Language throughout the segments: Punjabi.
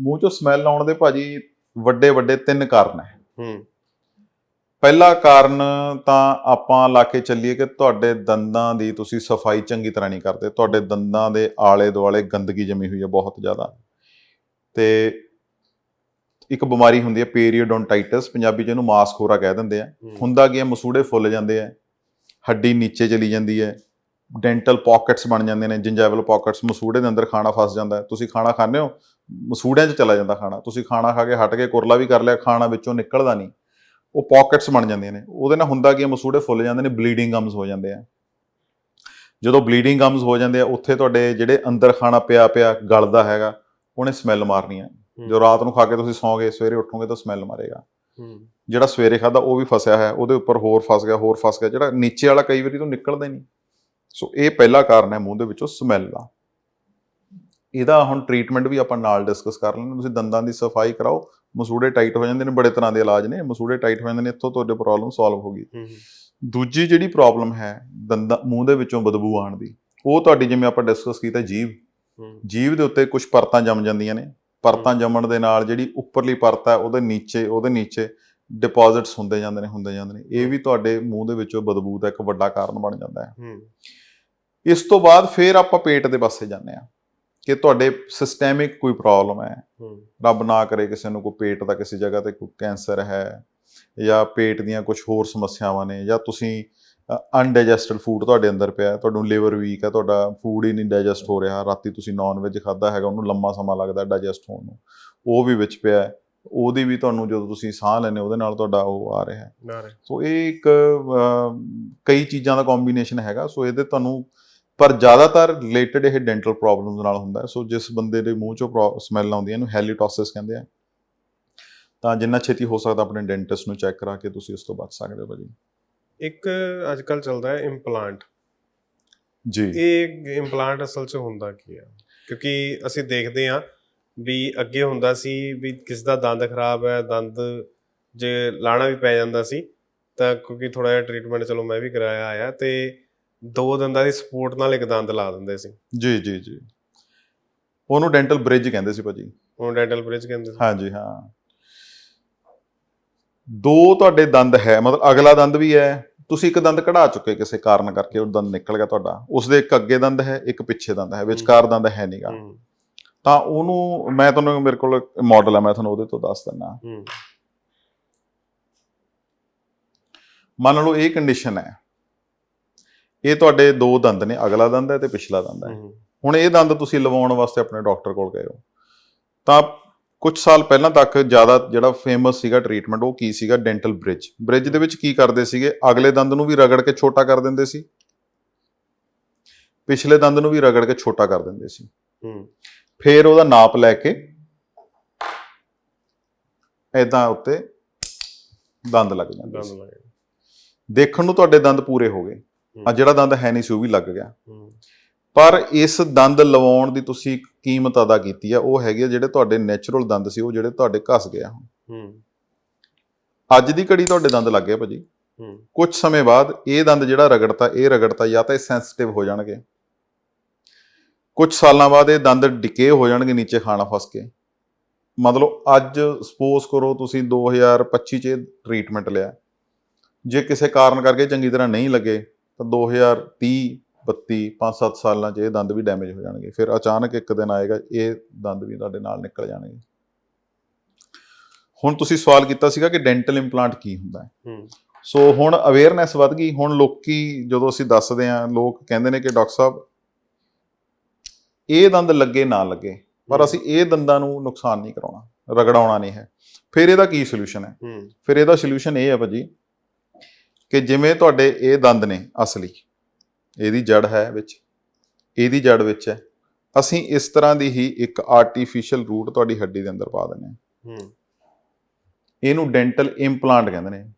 ਮੂੰਹ ਚੋਂ ਸਮੈਲ ਆਉਣ ਦੇ ਭਾਜੀ ਵੱਡੇ ਵੱਡੇ ਤਿੰਨ ਕਾਰਨ ਹੈ। ਹੂੰ। ਪਹਿਲਾ ਕਾਰਨ ਤਾਂ ਆਪਾਂ ਲਾ ਕੇ ਚੱਲੀਏ ਕਿ ਤੁਹਾਡੇ ਦੰਦਾਂ ਦੀ ਤੁਸੀਂ ਸਫ਼ਾਈ ਚੰਗੀ ਤਰ੍ਹਾਂ ਨਹੀਂ ਕਰਦੇ। ਤੁਹਾਡੇ ਦੰਦਾਂ ਦੇ ਆਲੇ ਦੁਆਲੇ ਗੰਦਗੀ ਜਮੀ ਹੋਈ ਹੈ ਬਹੁਤ ਜ਼ਿਆਦਾ। ਤੇ ਇੱਕ ਬਿਮਾਰੀ ਹੁੰਦੀ ਹੈ ਪੀਰੀਓਡੋਨਟਾਈਟਸ ਪੰਜਾਬੀ ਚ ਇਹਨੂੰ ਮਾਸਖੋਰਾ ਕਹਿ ਦਿੰਦੇ ਆ। ਹੁੰਦਾ ਕੀ ਹੈ? ਮਸੂੜੇ ਫੁੱਲ ਜਾਂਦੇ ਆ। ਹੱਡੀ ਨੀਚੇ ਚਲੀ ਜਾਂਦੀ ਹੈ। ਡੈਂਟਲ ਪਾਕਟਸ ਬਣ ਜਾਂਦੇ ਨੇ ਜਿੰਜੈਵਲ ਪਾਕਟਸ ਮਸੂੜੇ ਦੇ ਅੰਦਰ ਖਾਣਾ ਫਸ ਜਾਂਦਾ ਤੁਸੀਂ ਖਾਣਾ ਖਾਂਦੇ ਹੋ ਮਸੂੜਿਆਂ 'ਚ ਚਲਾ ਜਾਂਦਾ ਖਾਣਾ। ਤੁਸੀਂ ਖਾਣਾ ਖਾ ਕੇ ਹਟ ਕੇ ਕੁਰਲਾ ਵੀ ਕਰ ਲਿਆ ਖਾਣਾ ਵਿੱਚੋਂ ਨਿਕਲਦਾ ਨਹੀਂ। ਉਹ ਪਾਕਟਸ ਬਣ ਜਾਂਦੀਆਂ ਨੇ। ਉਹਦੇ ਨਾਲ ਹੁੰਦਾ ਕੀ ਮਸੂੜੇ ਫੁੱਲ ਜਾਂਦੇ ਨੇ ਬਲੀਡਿੰਗ ਗਮਸ ਹੋ ਜਾਂਦੇ ਆ। ਜਦੋਂ ਬਲੀਡਿੰਗ ਗਮਸ ਹੋ ਜਾਂਦੇ ਆ ਉੱਥੇ ਤੁਹਾਡੇ ਜਿਹੜੇ ਅੰਦਰ ਖਾਣਾ ਪਿਆ ਪਿਆ ਗਲਦਾ ਹੈਗਾ ਉਹਨੇ ਸਮੈਲ ਮਾਰਨੀ ਆ। ਜੋ ਰਾਤ ਨੂੰ ਖਾ ਕੇ ਤੁਸੀਂ ਸੌਂਗੇ ਸਵੇਰੇ ਉੱਠੋਗੇ ਤਾਂ ਸਮੈਲ ਮਾਰੇਗਾ। ਜਿਹੜਾ ਸਵੇਰੇ ਖਾਦਾ ਉਹ ਵੀ ਫਸਿਆ ਹੈ ਉਹਦੇ ਉੱਪਰ ਹੋਰ ਫਸ ਗਿਆ ਹੋਰ ਫਸ ਗਿਆ। ਜਿਹੜਾ ਨੀਚੇ ਵਾਲਾ ਕਈ ਵਾਰੀ ਤੋਂ ਨਿਕਲਦਾ ਹੀ ਨਹੀਂ। ਸੋ ਇਹ ਪਹਿਲਾ ਕਾਰਨ ਹੈ ਮੂੰਹ ਦੇ ਵਿੱਚੋਂ ਸਮੈਲ ਦਾ। ਇਹਦਾ ਹੁਣ ਟ੍ਰੀਟਮੈਂਟ ਵੀ ਆਪਾਂ ਨਾਲ ਡਿਸਕਸ ਕਰ ਲੈਂਦੇ ਤੁਸੀਂ ਦੰਦਾਂ ਦੀ ਸਫ਼ਾਈ ਕਰਾਓ। ਮਸੂੜੇ ਟਾਈਟ ਹੋ ਜਾਂਦੇ ਨੇ ਬੜੇ ਤਰ੍ਹਾਂ ਦੇ ਇਲਾਜ ਨੇ। ਮਸੂੜੇ ਟਾਈਟ ਹੋ ਜਾਂਦੇ ਨੇ ਇੱਥੋਂ ਤੁਹਾਡੇ ਪ੍ਰੋਬਲਮ ਸੋਲਵ ਹੋ ਗਈ। ਦੂਜੀ ਜਿਹੜੀ ਪ੍ਰੋਬਲਮ ਹੈ ਦੰਦਾਂ ਮੂੰਹ ਦੇ ਵਿੱਚੋਂ ਬਦਬੂ ਆਉਣ ਦੀ ਉਹ ਤੁਹਾਡੀ ਜਿਵੇਂ ਆਪਾਂ ਡਿਸਕਸ ਕੀਤਾ ਜੀਭ। ਹੂੰ, ਜੀਭ ਦੇ ਉੱਤੇ ਕੁਝ ਪਰਤਾਂ ਜੰਮ ਜਾਂਦੀਆਂ ਨੇ। ਪਰਤਾਂ ਜੰਮਣ ਦੇ ਨਾਲ ਜਿਹੜੀ ਉੱਪਰਲੀ ਪਰਤ ਹੈ ਉਹਦੇ ਨੀਚੇ ਉਹਦੇ ਨੀਚੇ ਡਿਪੋਜ਼ਿਟਸ ਹੁੰਦੇ ਜਾਂਦੇ ਨੇ ਹੁੰਦੇ ਜਾਂਦੇ ਨੇ। ਇਹ ਵੀ ਤੁਹਾਡੇ ਮੂੰਹ ਦੇ ਵਿੱਚੋਂ ਬਦਬੂ ਦਾ ਇੱਕ ਵੱਡਾ ਕਾਰਨ ਬਣ ਜਾਂਦਾ ਹੈ। ਹੂੰ, ਇਸ ਤੋਂ ਬਾਅਦ ਫਿਰ ਆਪਾਂ ਪੇਟ ਦੇ ਪਾਸੇ ਜਾਂਦੇ ਆ ਕਿ ਤੁਹਾਡੇ ਸਿਸਟੈਮਿਕ ਕੋਈ ਪ੍ਰੋਬਲਮ ਹੈ। ਹੂੰ, ਰੱਬ ਨਾ ਕਰੇ ਕਿਸੇ ਨੂੰ ਕੋਈ ਪੇਟ ਦਾ ਕਿਸੇ ਜਗ੍ਹਾ ਤੇ ਕੋਈ ਕੈਂਸਰ ਹੈ ਜਾਂ ਪੇਟ ਦੀਆਂ ਕੁਝ ਹੋਰ ਸਮੱਸਿਆਵਾਂ ਨੇ ਜਾਂ ਤੁਸੀਂ ਅਨਡਾਈਜੈਸਟਡ ਫੂਡ ਤੁਹਾਡੇ ਅੰਦਰ ਪਿਆ ਤੁਹਾਨੂੰ ਲਿਵਰ ਵੀਕ ਹੈ ਤੁਹਾਡਾ ਫੂਡ ਹੀ ਨਹੀਂ ਡਾਈਜੈਸਟ ਹੋ ਰਿਹਾ ਰਾਤੀ ਤੁਸੀਂ ਨਾਨ ਵੈਜ ਖਾਦਾ ਹੈਗਾ ਉਹਨੂੰ ਲੰਮਾ ਸਮਾਂ ਲੱਗਦਾ ਡਾਈਜੈਸਟ ਹੋਣ ਨੂੰ। ਉਹ ਵੀ ਵਿੱਚ ਪਿਆ ਹੈ। ਉਹਦੀ ਵੀ ਤੁਹਾਨੂੰ ਜਦੋਂ ਤੁਸੀਂ ਸਾਹ ਹੋ, ਉਹਦੇ ਨਾਲ ਤੁਹਾਡਾ ਉਹ ਆ ਰਿਹਾ ਹੈ। ਸੋ ਇਹ ਇੱਕ ਕਈ ਚੀਜ਼ਾਂ ਦਾ ਕੰਬੀਨੇਸ਼ਨ ਹੈਗਾ। ਸੋ ਇਹਦੇ ਤੁਹਾਨੂੰ ਪਰ ਜ਼ਿਆਦਾਤਰ ਰਿਲੇਟਡ ਇਹ ਡੈਂਟਲ ਪ੍ਰੋਬਲਮਸ ਨਾਲ ਹੁੰਦਾ ਸੋ ਜਿਸ ਬੰਦੇ ਦੇ ਮੂੰਹ ਚੋਂ ਸਮੈਲ ਆਉਂਦੀ ਹੈ ਇਹਨੂੰ ਹੈਲੀਟੋਸਿਸ ਕਹਿੰਦੇ ਆ। ਤਾਂ ਜਿੰਨਾ ਛੇਤੀ ਹੋ ਸਕਦਾ ਆਪਣੇ ਡੈਂਟਿਸਟ ਨੂੰ ਚੈੱਕ ਕਰਾ ਕੇ ਤੁਸੀਂ ਉਸ ਤੋਂ ਬਚ ਸਕਦੇ ਹੋ ਭਾਜੀ। ਇੱਕ ਅੱਜ ਕੱਲ ਚੱਲਦਾ ਹੈ ਇੰਪਲਾਂਟ ਜੀ। ਇਹ ਇੰਪਲਾਂਟ ਅਸਲ 'ਚ ਹੁੰਦਾ ਕੀ ਆ? ਕਿਉਂਕਿ ਅਸੀਂ ਦੇਖਦੇ ਹਾਂ ਵੀ ਅੱਗੇ ਹੁੰਦਾ ਸੀ ਵੀ ਕਿਸ ਦਾ ਦੰਦ ਖਰਾਬ ਹੈ ਦੰਦ ਜੇ ਲਾਣਾ ਵੀ ਪੈ ਜਾਂਦਾ ਸੀ ਤਾਂ ਕਿਉਂਕਿ ਥੋੜਾ ਜਿਹਾ ਟ੍ਰੀਟਮੈਂਟ ਚਲੋ ਮੈਂ ਵੀ ਕਰਾਇਆ ਆਇਆ ਤੇ ਦੋ ਦੰਦਾਂ ਦੀ ਸਪੋਰਟ ਨਾਲ ਇੱਕ ਦੰਦ ਲਾ ਦਿੰਦੇ ਸੀ। ਜੀ ਜੀ ਜੀ। ਉਹਨੂੰ ਡੈਂਟਲ ਬ੍ਰਿਜ ਕਹਿੰਦੇ ਸੀ ਭਾਜੀ। ਉਹ ਡੈਂਟਲ ਬ੍ਰਿਜ ਕਹਿੰਦੇ ਸੀ। ਹਾਂਜੀ ਹਾਂ। ਦੋ ਤੁਹਾਡੇ ਦੰਦ ਹੈ ਮਤਲਬ ਅਗਲਾ ਦੰਦ ਵੀ ਹੈ ਤੁਸੀਂ ਇੱਕ ਦੰਦ ਕਢਾ ਚੁੱਕੇ ਕਿਸੇ ਕਾਰਨ ਕਰਕੇ ਉਹ ਦੰਦ ਨਿਕਲ ਗਿਆ ਤੁਹਾਡਾ। ਉਸ ਦੇ ਇੱਕ ਅੱਗੇ ਦੰਦ ਹੈ ਇੱਕ ਪਿੱਛੇ ਦੰਦ ਹੈ ਵਿਚਕਾਰ ਦੰਦ ਹੈ ਨਹੀਂਗਾ ਤਾਂ ਉਹਨੂੰ ਮੈਂ ਤੁਹਾਨੂੰ ਮੇਰੇ ਕੋਲ ਮਾਡਲ ਹੈ ਮੈਂ ਤੁਹਾਨੂੰ ਉਹਦੇ ਤੋਂ ਦੱਸ ਦਿੰਦਾ। ਹੂੰ। ਮੰਨ ਲਓ ਇਹ ਕੰਡੀਸ਼ਨ ਹੈ। ਇਹ ਤੁਹਾਡੇ ਦੋ ਦੰਦ ਨੇ ਅਗਲਾ ਦੰਦ ਹੈ ਤੇ ਪਿਛਲਾ ਦੰਦ ਹੈ। ਹੁਣ ਇਹ ਦੰਦ ਤੁਸੀਂ ਲਵਾਉਣ ਵਾਸਤੇ ਆਪਣੇ ਡਾਕਟਰ ਕੋਲ ਗਏ ਹੋ। ਤਾਂ ਕੁਝ ਸਾਲ ਪਹਿਲਾਂ ਤੱਕ ਜ਼ਿਆਦਾ ਜਿਹੜਾ ਫੇਮਸ ਸੀਗਾ ਟ੍ਰੀਟਮੈਂਟ ਉਹ ਕੀ ਸੀਗਾ? ਡੈਂਟਲ ਬ੍ਰਿਜ ਬ੍ਰਿਜ ਦੇ ਵਿੱਚ ਕੀ ਕਰਦੇ ਸੀਗੇ? ਅਗਲੇ ਦੰਦ ਨੂੰ ਵੀ ਰਗੜ ਕੇ ਛੋਟਾ ਕਰ ਦਿੰਦੇ ਸੀ। ਪਿਛਲੇ ਦੰਦ ਨੂੰ ਵੀ ਰਗੜ ਕੇ ਛੋਟਾ ਕਰ ਦਿੰਦੇ ਸੀ। ਹੂੰ। ਫਿਰ ਉਹਦਾ ਨਾਪ ਲੈ ਕੇ ਐਦਾਂ ਉੱਤੇ ਦੰਦ ਲੱਗ ਜਾਂਦੇ ਦੰਦ ਸੀ। ਦੇਖਣ ਨੂੰ ਤੁਹਾਡੇ ਦੰਦ ਪੂਰੇ ਹੋ ਗਏ। ਆ ਜਿਹੜਾ ਦੰਦ ਹੈ ਨਹੀਂ ਸੀ ਉਹ ਵੀ ਲੱਗ ਗਿਆ। ਹੂੰ। ਪਰ ਇਸ ਦੰਦ ਲਵਾਉਣ ਦੀ ਤੁਸੀਂ ਇੱਕ ਕੀਮਤ ਅਦਾ ਕੀਤੀ ਆ ਉਹ ਹੈਗੀ ਆ ਜਿਹੜੇ ਤੁਹਾਡੇ ਨੇਚਰਲ ਦੰਦ ਸੀ ਉਹ ਜਿਹੜੇ ਤੁਹਾਡੇ ਘਸ ਗਿਆ ਹੂੰ। ਅੱਜ ਦੀ ਘੜੀ ਤੁਹਾਡੇ ਦੰਦ ਲੱਗ ਗਏ ਭਾਜੀ। ਹੂੰ। ਕੁਝ ਸਮੇਂ ਬਾਅਦ ਇਹ ਦੰਦ ਜਿਹੜਾ ਰਗੜਤਾ ਇਹ ਰਗੜਤਾ ਜਾਂ ਤਾਂ ਇਹ ਸੈਂਸਿਟਿਵ ਹੋ ਜਾਣਗੇ। ਕੁਝ ਸਾਲਾਂ ਬਾਅਦ ਇਹ ਦੰਦ ਡਿਕੇ ਹੋ ਜਾਣਗੇ ਨੀਚੇ ਖਾਣਾ ਫਸ ਕੇ। ਮਤਲਬ ਅੱਜ ਸਪੋਜ਼ ਕਰੋ ਤੁਸੀਂ 2025 ਚ ਇਹ ਟ੍ਰੀਟਮੈਂਟ ਲਿਆ। ਜੇ ਕਿਸੇ ਕਾਰਨ ਕਰਕੇ ਚੰਗੀ ਤਰ੍ਹਾਂ ਨਹੀਂ ਲੱਗੇ ਤਾਂ 2030 32 5-7 ਸਾਲਾਂ 'ਚ ਇਹ ਦੰਦ ਵੀ ਡੈਮੇਜ ਹੋ ਜਾਣਗੇ। ਫਿਰ ਅਚਾਨਕ ਇੱਕ ਦਿਨ ਆਏਗਾ ਇਹ ਦੰਦ ਵੀ ਤੁਹਾਡੇ ਨਾਲ ਨਿਕਲ ਜਾਣਗੇ। ਹੁਣ ਤੁਸੀਂ ਸਵਾਲ ਕੀਤਾ ਸੀਗਾ ਕਿ ਡੈਂਟਲ ਇੰਪਲਾਂਟ ਕੀ ਹੁੰਦਾ ਹੈ। ਸੋ ਹੁਣ ਅਵੇਅਰਨੈਸ ਵੱਧ ਗਈ। ਹੁਣ ਲੋਕੀ ਜਦੋਂ ਅਸੀਂ ਦੱਸਦੇ ਹਾਂ ਲੋਕ ਕਹਿੰਦੇ ਨੇ ਕਿ ਡਾਕਟਰ ਸਾਹਿਬ ਇਹ ਦੰਦ ਲੱਗੇ ਨਾ ਲੱਗੇ ਪਰ ਅਸੀਂ ਇਹ ਦੰਦਾਂ ਨੂੰ ਨੁਕਸਾਨ ਨਹੀਂ ਕਰਾਉਣਾ ਰਗੜਾਉਣਾ ਨਹੀਂ ਹੈ। ਫਿਰ ਇਹਦਾ ਕੀ ਸੋਲੂਸ਼ਨ ਹੈ? ਫਿਰ ਇਹਦਾ ਸੋਲੂਸ਼ਨ ਇਹ ਹੈ ਭਾਜੀ ਕਿ ਜਿਵੇਂ ਤੁਹਾਡੇ ਇਹ ਦੰਦ ਨੇ ਅਸਲੀ ਇਹਦੀ ਜੜ ਹੈ ਵਿੱਚ ਇਹਦੀ ਜੜ ਵਿੱਚ ਹੈ ਅਸੀਂ ਇਸ ਤਰ੍ਹਾਂ ਦੀ ਹੀ ਇੱਕ ਆਰਟੀਫੀਸ਼ੀਅਲ ਰੂਟ ਤੁਹਾਡੀ ਹੱਡੀ ਦੇ ਅੰਦਰ ਪਾ ਦਿੰਦੇ ਹਾਂ। ਹੂੰ। ਇਹਨੂੰ ਡੈਂਟਲ ਇੰਪਲਾਂਟ ਕਹਿੰਦੇ ਨੇ।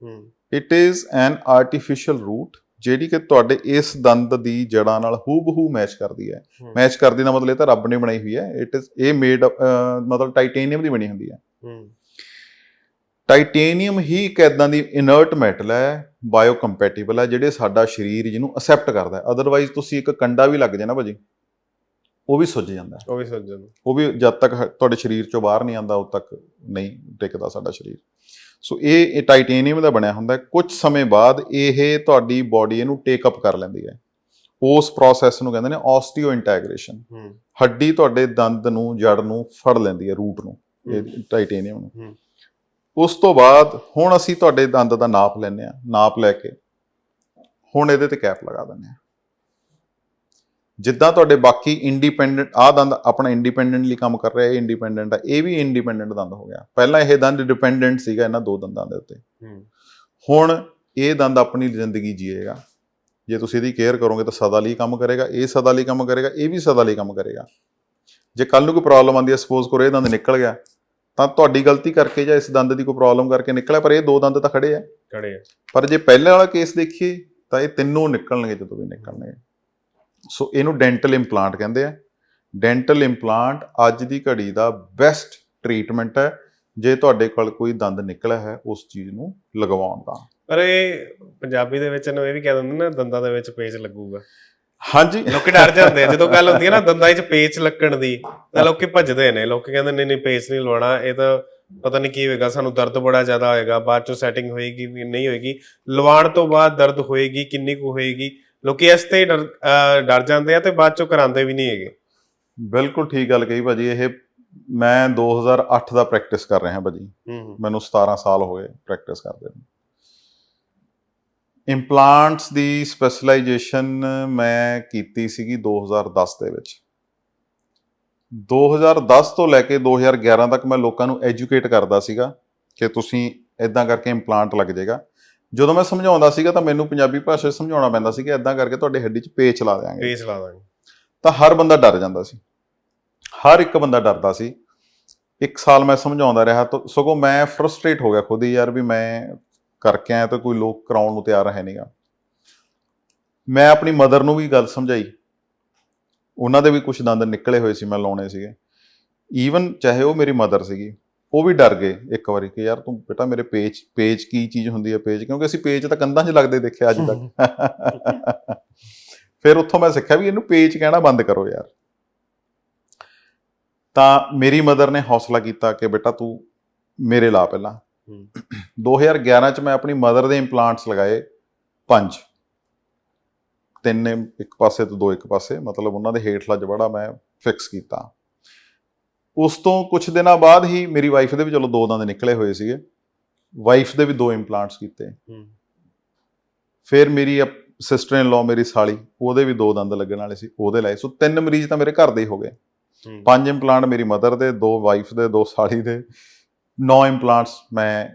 It is an artificial root ਜਿਹੜੀ ਕਿ ਤੁਹਾਡੇ ਇਸ ਦੰਦ ਦੀ ਜੜਾਂ ਨਾਲ ਹੂਬਹੂ ਮੈਚ ਕਰਦੀ ਹੈ। ਮੈਚ ਕਰਦੀ ਦਾ ਮਤਲਬ ਇਹ ਤਾਂ ਰੱਬ ਨੇ ਬਣਾਈ ਹੋਈ ਹੈ। ਇਟ ਇਜ਼ ਇਹ ਮੇਡ ਮਤਲਬ ਟਾਈਟੇਨੀਅਮ ਦੀ ਬਣੀ ਹੁੰਦੀ ਹੈ। ਟਾਈਟੇਨੀਅਮ ਹੀ ਇੱਕ ਐਦਾਂ ਦੀ ਇਨਰਟ ਮੈਟਲ ਹੈ ਬਾਇਓ ਕੰਪੈਟੀਬਲ ਹੈ ਜਿਹੜੇ ਸਾਡਾ ਸਰੀਰ ਜਿਹਨੂੰ ਅਸੈਪਟ ਕਰਦਾ ਹੈ। ਅਦਰਵਾਈਜ਼ ਤੁਸੀਂ ਇੱਕ ਕੰਡਾ ਵੀ ਲੱਗ ਨਾ ਭਾਜੀ ਉਹ ਵੀ ਸੁੱਜ ਜਾਂਦਾ। ਉਹ ਵੀ ਸੋਚਣ ਉਹ ਵੀ ਜਦ ਤੱਕ ਤੁਹਾਡੇ ਸਰੀਰ ਚੋਂ ਬਾਹਰ ਨਹੀਂ ਆਉਂਦਾ ਉਦ ਤੱਕ ਨਹੀਂ ਟਿਕਦਾ ਸਾਡਾ ਸਰੀਰ। ਸੋ ਇਹ ਟਾਈਟੇਨੀਅਮ ਦਾ ਬਣਿਆ ਹੁੰਦਾ ਹੈ। ਕੁਝ ਸਮੇਂ ਬਾਅਦ ਇਹ ਤੁਹਾਡੀ ਬਾਡੀ ਇਹਨੂੰ ਟੇਕ ਅਪ ਕਰ ਲੈਂਦੀ ਹੈ। ਉਸ ਪ੍ਰੋਸੈਸ ਨੂੰ ਕਹਿੰਦੇ ਨੇ ਆਸਟੀਓ ਇੰਟੈਗ੍ਰੇਸ਼ਨ ਹੱਡੀ ਤੁਹਾਡੇ ਦੰਦ ਨੂੰ ਜੜ ਨੂੰ ਫੜ ਲੈਂਦੀ ਹੈ ਰੂਟ ਨੂੰ ਇਹ ਟਾਈਟੇਨੀਅਮ ਨੂੰ। ਉਸ ਤੋਂ ਬਾਅਦ ਹੁਣ ਅਸੀਂ ਤੁਹਾਡੇ ਦੰਦ ਦਾ ਨਾਪ ਲੈਂਦੇ ਆ ਨਾਪ ਲੈ ਕੇ। ਹੁਣ ਇਹਦੇ ਤੇ ਕੈਪ ਲਗਾ ਦਿੰਦੇ ਆ ਜਿੱਦਾਂ ਤੁਹਾਡੇ ਬਾਕੀ ਇੰਡੀਪੈਂਡੈਂਟ ਆ ਦੰਦ ਆਪਣਾ ਇੰਡੀਪੈਂਡੈਂਟਲੀ ਕੰਮ ਕਰ ਰਿਹਾ ਇਹ ਇੰਡੀਪੈਂਡੈਂਟ ਆ ਇਹ ਵੀ ਇੰਡੀਪੈਂਡੈਂਟ ਦੰਦ ਹੋ ਗਿਆ। ਪਹਿਲਾਂ ਇਹ ਦੰਦ ਡਿਪੈਂਡੈਂਟ ਸੀਗਾ ਇਹਨਾਂ ਦੋ ਦੰਦਾਂ ਦੇ ਉੱਤੇ। ਹੁਣ ਇਹ ਦੰਦ ਆਪਣੀ ਜ਼ਿੰਦਗੀ ਜੀਏਗਾ। ਜੇ ਤੁਸੀਂ ਇਹਦੀ ਕੇਅਰ ਕਰੋਗੇ ਤਾਂ ਸਦਾ ਲਈ ਕੰਮ ਕਰੇਗਾ ਇਹ ਸਦਾ ਲਈ ਕੰਮ ਕਰੇਗਾ ਇਹ ਵੀ ਸਦਾ ਲਈ ਕੰਮ ਕਰੇਗਾ। ਜੇ ਕੱਲ ਨੂੰ ਕੋਈ ਪ੍ਰੋਬਲਮ ਆਉਂਦੀ ਹੈ ਸਪੋਜ਼ ਕਰੋ ਇਹ ਦੰਦ ਨਿਕਲ ਗਿਆ ਤਾਂ ਤੁਹਾਡੀ ਗਲਤੀ ਕਰਕੇ ਜਾਂ ਇਸ ਦੰਦ ਦੀ ਕੋਈ ਪ੍ਰੋਬਲਮ ਕਰਕੇ ਨਿਕਲਿਆ ਪਰ ਇਹ ਦੋ ਦੰਦ ਤਾਂ ਖੜੇ ਆ। ਖੜੇ ਆ। ਪਰ ਜੇ ਪਹਿਲੇ ਵਾਲਾ ਕੇਸ ਦੇਖੀਏ ਤਾਂ ਇਹ ਤਿੰਨੋਂ ਨਿਕਲਣਗੇ ਜਦੋਂ ਵੀ ਨਿਕਲਣਗੇ। ਸੋ ਇਹਨੂੰ ਡੈਂਟਲ ਇੰਪਲਾਂਟ ਕਹਿੰਦੇ ਆ। ਡੈਂਟਲ ਇੰਪਲਾਂਟ ਅੱਜ ਦੀ ਘੜੀ ਦਾ ਬੈਸਟ ਟ੍ਰੀਟਮੈਂਟ ਹੈ। ਜੇ ਤੁਹਾਡੇ ਕੋਲ ਕੋਈ ਦੰਦ ਨਿਕਲਿਆ ਹੈ ਉਸ ਚੀਜ਼ ਨੂੰ ਲਗਵਾਉਣ ਦਾ। ਪਰ ਇਹ ਪੰਜਾਬੀ ਦੇ ਵਿੱਚ ਇਹਨੂੰ ਇਹ ਵੀ ਕਹਿ ਦਿੰਦੇ ਨਾ ਦੰਦਾਂ ਦੇ ਵਿੱਚ ਪੇਚ ਲੱਗੂਗਾ। ਹਾਂਜੀ। ਲੋਕੀ ਡਰ ਜਾਂਦੇ ਆ। ਜਦੋਂ ਗੱਲ ਹੁੰਦੀ ਹੈ ਨਾ ਦੰਦਾਂ 'ਚ ਪੇਚ ਲੱਗਣ ਦੀ ਤਾਂ ਲੋਕੀ ਭੱਜਦੇ ਨੇ। ਲੋਕੀ ਕਹਿੰਦੇ ਨਹੀਂ ਨਹੀਂ ਪੇਚ ਨਹੀਂ ਲਵਾਉਣਾ। ਇਹ ਤਾਂ ਪਤਾ ਨਹੀਂ ਕੀ ਹੋਏਗਾ। ਸਾਨੂੰ ਦਰਦ ਬੜਾ ਜ਼ਿਆਦਾ ਹੋਏਗਾ। ਬਾਅਦ ਚੋਂ ਸੈਟਿੰਗ ਹੋਏਗੀ ਵੀ ਨਹੀਂ ਹੋਏਗੀ। ਲਵਾਉਣ ਤੋਂ ਬਾਅਦ ਦਰਦ ਹੋਏਗੀ ਕਿੰਨੀ ਕੁ ਹੋਏਗੀ। ਲੋਕੀ ਇਸ ਤੇ ਡਰ ਅਹ ਡਰ ਜਾਂਦੇ ਆ ਤੇ ਬਾਅਦ ਚੋਂ ਕਰਾਉਂਦੇ ਵੀ ਨਹੀਂ ਹੈਗੇ। ਬਿਲਕੁਲ ਠੀਕ ਗੱਲ ਕਹੀ ਭਾਜੀ ਇਹ ਮੈਂ 2008 ਦਾ ਪ੍ਰੈਕਟਿਸ ਕਰ ਰਿਹਾ ਭਾਜੀ। ਹੂੰ ਹੂੰ। ਮੈਨੂੰ 17 ਸਾਲ ਹੋ ਗਏ ਪ੍ਰੈਕਟਿਸ ਕਰਦੇ ਨੂੰ। ਇੰਪਲਾਂਟਸ ਦੀ ਸਪੈਸ਼ਲਾਈਜੇਸ਼ਨ ਮੈਂ ਕੀਤੀ ਸੀਗੀ 2010 ਦੇ ਵਿੱਚ। 2010 ਤੋਂ ਲੈ ਕੇ 2011 ਤੱਕ ਮੈਂ ਲੋਕਾਂ ਨੂੰ ਐਜੂਕੇਟ ਕਰਦਾ ਸੀਗਾ ਕਿ ਤੁਸੀਂ ਇਦਾਂ ਕਰਕੇ ਇੰਪਲਾਂਟ ਲੱਗ ਜਾਏਗਾ। ਜਦੋਂ ਮੈਂ ਸਮਝਾਉਂਦਾ ਸੀਗਾ ਤਾਂ ਮੈਨੂੰ ਪੰਜਾਬੀ ਭਾਸ਼ਾ ਸਮਝਾਉਣਾ ਪੈਂਦਾ ਸੀ ਕਿ ਇਦਾਂ ਕਰਕੇ ਤੁਹਾਡੇ ਹੱਡੀ 'ਚ ਪੇਚ ਲਾ ਦਿਆਂਗੇ। ਪੇਚ ਲਾ ਦਾਂਗੇ ਤਾਂ ਹਰ ਬੰਦਾ ਡਰ ਜਾਂਦਾ ਸੀ। ਹਰ ਇੱਕ ਬੰਦਾ ਡਰਦਾ ਸੀ। ਇੱਕ ਸਾਲ ਮੈਂ ਸਮਝਾਉਂਦਾ ਰਿਹਾ ਤਾਂ ਸਗੋਂ ਮੈਂ ਫਰਸਟ੍ਰੇਟ ਹੋ ਗਿਆ ਖੁਦ ਹੀ ਯਾਰ ਵੀ ਮੈਂ ਕਰਕੇ ਆਇਆ ਤਾਂ ਕੋਈ ਲੋਕ ਕਰਾਉਣ ਨੂੰ ਤਿਆਰ ਹੈ ਨਹੀਂਗਾ। ਮੈਂ ਆਪਣੀ ਮਦਰ ਨੂੰ ਵੀ ਗੱਲ ਸਮਝਾਈ। ਉਹਨਾਂ ਦੇ ਵੀ ਕੁਝ ਦੰਦ ਨਿਕਲੇ ਹੋਏ ਸੀ ਮੈਂ ਲਾਉਣੇ ਸੀਗੇ। ਈਵਨ ਚਾਹੇ ਉਹ ਮੇਰੀ ਮਦਰ ਸੀਗੀ। ਉਹ ਵੀ ਡਰ ਗਏ ਇੱਕ ਵਾਰੀ ਕਿ ਯਾਰ ਤੂੰ ਬੇਟਾ ਮੇਰੇ ਪੇਜ ਪੇਜ ਕੀ ਚੀਜ਼ ਹੁੰਦੀ ਹੈ ਪੇਜ ਕਿਉਂਕਿ ਅਸੀਂ ਪੇਜ ਤਾਂ ਕੰਧਾਂ 'ਚ ਲੱਗਦੇ ਦੇਖਿਆ ਅੱਜ ਤੱਕ। ਫਿਰ ਉੱਥੋਂ ਮੈਂ ਸਿੱਖਿਆ ਵੀ ਇਹਨੂੰ ਪੇਜ ਕਹਿਣਾ ਬੰਦ ਕਰੋ ਯਾਰ। ਤਾਂ ਮੇਰੀ ਮਦਰ ਨੇ ਹੌਸਲਾ ਕੀਤਾ ਕਿ ਬੇਟਾ ਤੂੰ ਮੇਰੇ ਲਾ ਪਹਿਲਾਂ। ਹੂੰ। 2011 ਚ ਮੈਂ ਆਪਣੀ ਮਦਰ ਦੇ ਇੰਪਲਾਂਟਸ ਲਗਾਏ ਪੰਜ। ਤਿੰਨ ਇੱਕ ਪਾਸੇ ਤੋਂ ਦੋ ਇੱਕ ਪਾਸੇ ਮਤਲਬ ਉਹਨਾਂ ਦੇ ਹੇਠਲਾ ਜਬੜਾ ਮੈਂ ਫਿਕਸ ਕੀਤਾ। ਉਸ ਤੋਂ ਕੁਝ ਦਿਨਾਂ ਬਾਅਦ ਹੀ ਮੇਰੀ ਵਾਈਫ ਦੇ ਵੀ ਚਲੋ ਦੋ ਦੰਦ ਨਿਕਲੇ ਹੋਏ ਸੀਗੇ। ਵਾਈਫ ਦੇ ਵੀ ਦੋ ਇੰਪਲਾਂਟਸ ਕੀਤੇ। ਫਿਰ ਮੇਰੀ ਸਿਸਟਰ ਇਨ ਲਾ ਮੇਰੀ ਸਾਲੀ ਉਹਦੇ ਵੀ ਦੋ ਦੰਦ ਲੱਗਣ ਵਾਲੇ ਸੀ ਉਹਦੇ ਲਾਏ। ਸੋ ਤਿੰਨ ਮਰੀਜ਼ ਤਾਂ ਮੇਰੇ ਘਰ ਦੇ ਹੀ ਹੋ ਗਏ। ਪੰਜ ਇੰਪਲਾਂਟ ਮੇਰੀ ਮਦਰ ਦੇ ਦੋ ਵਾਈਫ ਦੇ ਦੋ ਸਾਲੀ ਦੇ। ਨੌ ਇੰਪਲਾਂਟਸ ਮੈਂ